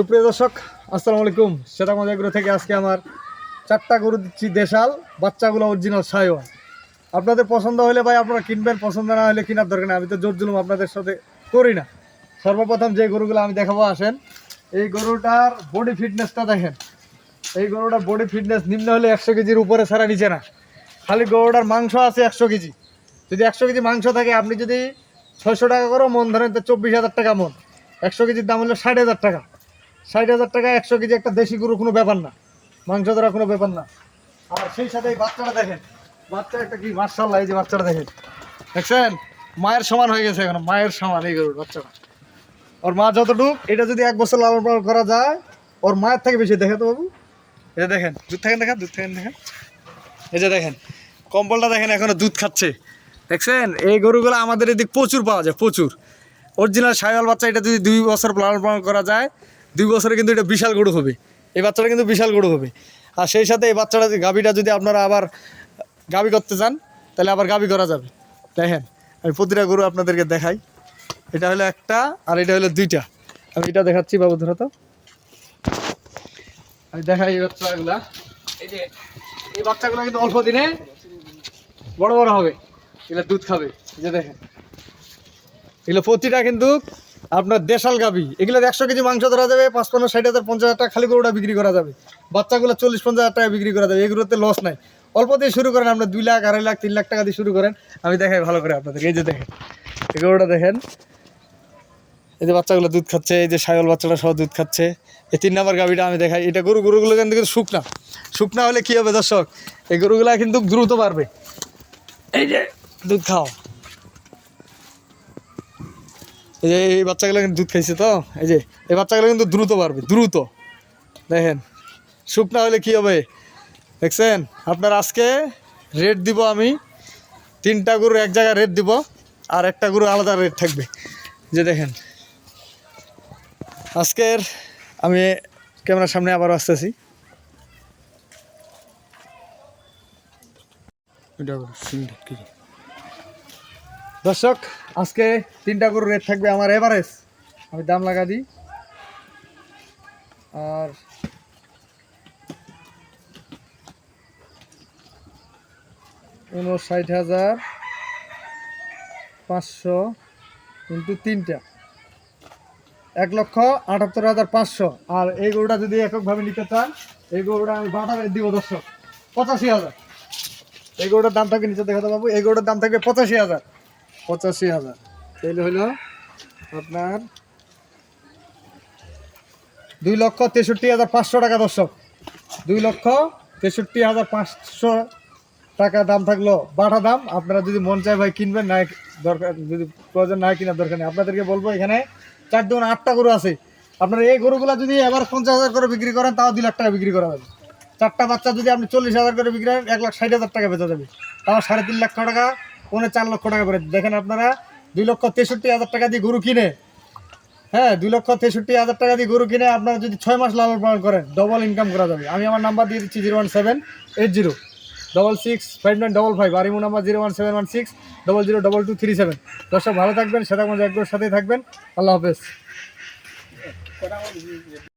সুপ্রিয় দর্শক, আসসালামু আলাইকুম। সেটাগঞ্জ এগুলো থেকে আজকে আমার চারটা গরু দিচ্ছি দেশাল, বাচ্চাগুলো অরিজিনাল সাইওয়াল আপনাদের পছন্দ হলে ভাই আপনারা কিনবেন, পছন্দ না হলে কেনার দরকার নেই। আমি তো জোর জুলুম আপনাদের সাথে করি না। সর্বপ্রথম যে গরুগুলো আমি দেখাবো, আসেন। এই গরুটার বডি ফিটনেসটা দেখেন। এই গরুটার বডি ফিটনেস নিম্ন হলে একশো কেজির উপরে ছাড়া নিচে না। খালি গরুটার মাংস আছে একশো কেজি। যদি একশো কেজি মাংস থাকে, আপনি যদি ছয়শো টাকা করো মন ধরেন, তো চব্বিশ হাজার টাকা মন। একশো কেজির দাম হলো ষাট হাজার টাকা। ষাট হাজার টাকা, একশো কেজি একটা দেশি গরু কোনো ব্যাপার না। মাংস ধরা কোনো ব্যাপার না। আর সেই সাথে এই বাচ্চাটা দেখেন। বাচ্চা একটা কি মার্শাল্লাহ এই যে বাচ্চাটা দেখেন। দেখছেন? মায়ের সমান হয়ে গেছে এখন, মায়ের সমান এই গরুর বাচ্চাটা। ওর মা যতটুক, এটা যদি এক বছর লালন পালন করা যায়, ওর মায়ের থেকে বেশি দেখে তো বাবু। এটা দেখেন, দুধ থাকেন, দেখেন, দুধ থাকেন, দেখেন। এই যে দেখেন, কম্বলটা দেখেন, এখনও দুধ খাচ্ছে। দেখছেন? এই গরুগুলো আমাদের এদিক প্রচুর পাওয়া যায়, প্রচুর। অরিজিনাল সাইওয়াল বাচ্চা, এটা যদি দুই বছর লালন পালন করা যায় দুই বছরে কিন্তু এটা বিশাল গরু হবে। এই বাচ্চাটা কিন্তু বিশাল গরু হবে। আর সেই সাথে এই বাচ্চাটা গাভিটা যদি আপনারা আবার গাভি করতে চান, তাহলে আবার গাবি করা যাবে। দেখেন, আমি প্রতিটা গরু আপনাদেরকে দেখাই। এটা হলো একটা, আর এটা হলো দুইটা। আমি এটা দেখাচ্ছি বাবু, ধরো তো। আমি দেখাই এই বাচ্চাগুলা। এই যে, এই বাচ্চাগুলো কিন্তু অল্প দিনে বড় বড় হবে। এগুলো দুধ খাবে। যে দেখেন। এগুলো প্রতিটা কিন্তু আপনার দেশাল গাবি। এগুলো একশো কেজি মাংস ধরা যাবে, পাঁচ পাঁচপান্ন ষাট হাজার, পঞ্চাশ হাজার টাকা খালি গরুটা বিক্রি করা যাবে। বাচ্চাগুলো চল্লিশ, পঞ্চাশ হাজার টাকা বিক্রি করা যাবে। এগুলোতে লস নাই। অল্প দিয়ে শুরু করেন আপনার দুই লাখ, আড়াই লাখ, তিন লাখ টাকা দিয়ে শুরু করেন। আমি দেখাই ভালো করে আপনাদের। এই যে দেখেন, এই গরুটা দেখেন। এই যে বাচ্চাগুলো দুধ খাচ্ছে, এই যে সায়ল বাচ্চাটা সহ দুধ খাচ্ছে। এই তিন নাম্বার গাভিটা আমি দেখাই। এটা গরু, গরুগুলো কিন্তু কিন্তু শুকনা। শুকনা হলে কী হবে দর্শক? এই গরুগুলা কিন্তু দ্রুত বাড়বে। এই যে দুধ খাও। এই যে এই বাচ্চাগুলো কিন্তু দুধ খাইছে তো? এই যে, এই বাচ্চাগুলো কিন্তু দ্রুত পারবে দ্রুত। দেখেন শুকনা হলে কী হবে? দেখছেন? আপনার আজকে রেট দিব আমি, তিনটা গরু এক জায়গায় রেট দিব, আর একটা গরু আলাদা রেট থাকবে। যে দেখেন, আজকের আমি ক্যামেরার সামনে আবার আসতেছি দর্শক, আজকে তিনটা গরুর রেট থাকবে আমার এভারেজ আমি দাম লাগা দিই। আর উনষাট হাজার পাঁচশো কিন্তু তিনটা। এক লক্ষ আটাত্তর হাজার পাঁচশো। আর এই গরুটা যদি এককভাবে নিতে চান, এই গরুটা আমি বাটা রেট দিব দর্শক। পঁচাশি হাজার। এই গরুটার দাম থাকবে নিচে দেখাতে পাবো। এই গরুটার দাম থাকবে পঁচাশি হাজার। পঁচাশি হাজার। তাহলে হলো আপনার দুই লক্ষ তেষট্টি হাজার পাঁচশো টাকা দর্শক। দুই লক্ষ তেষট্টি হাজার পাঁচশো টাকা দাম থাকল বাটা দাম। আপনারা যদি মন চায় ভাই কিনবেন না দরকার, যদি প্রয়োজন না কেনার দরকার নেই। আপনাদেরকে বলব, এখানে চার দোকান আটটা গরু আছে। আপনারা এই গরুগুলো যদি এবার পঞ্চাশ হাজার করে বিক্রি করেন, তাও দুই লাখ টাকা বিক্রি করা যাবে। চারটা বাচ্চা যদি আপনি চল্লিশ হাজার করে বিক্রি করেন, এক লাখ ষাট হাজার টাকা বেচা যাবে। তাও সাড়ে তিন লাখ টাকা পৌনে চার লক্ষ টাকা করে। দেখেন আপনারা, দুই লক্ষ তেষট্টি হাজার টাকা দিয়ে গরু কিনে। হ্যাঁ দুই লক্ষ তেষট্টি হাজার টাকা দিয়ে গরু কিনে আপনারা যদি ছয় মাস লালন পালন করেন ডবল ইনকাম করা যাবে। আমি আমার নাম্বার দিয়ে দিচ্ছি zero one seven eight zero double six five nine double five আর imo number zero one seven one six double zero double two three seven দর্শক, ভালো থাকবেন সেটা মধ্যে একদম সাথেই থাকবেন। আল্লাহ হাফেজ।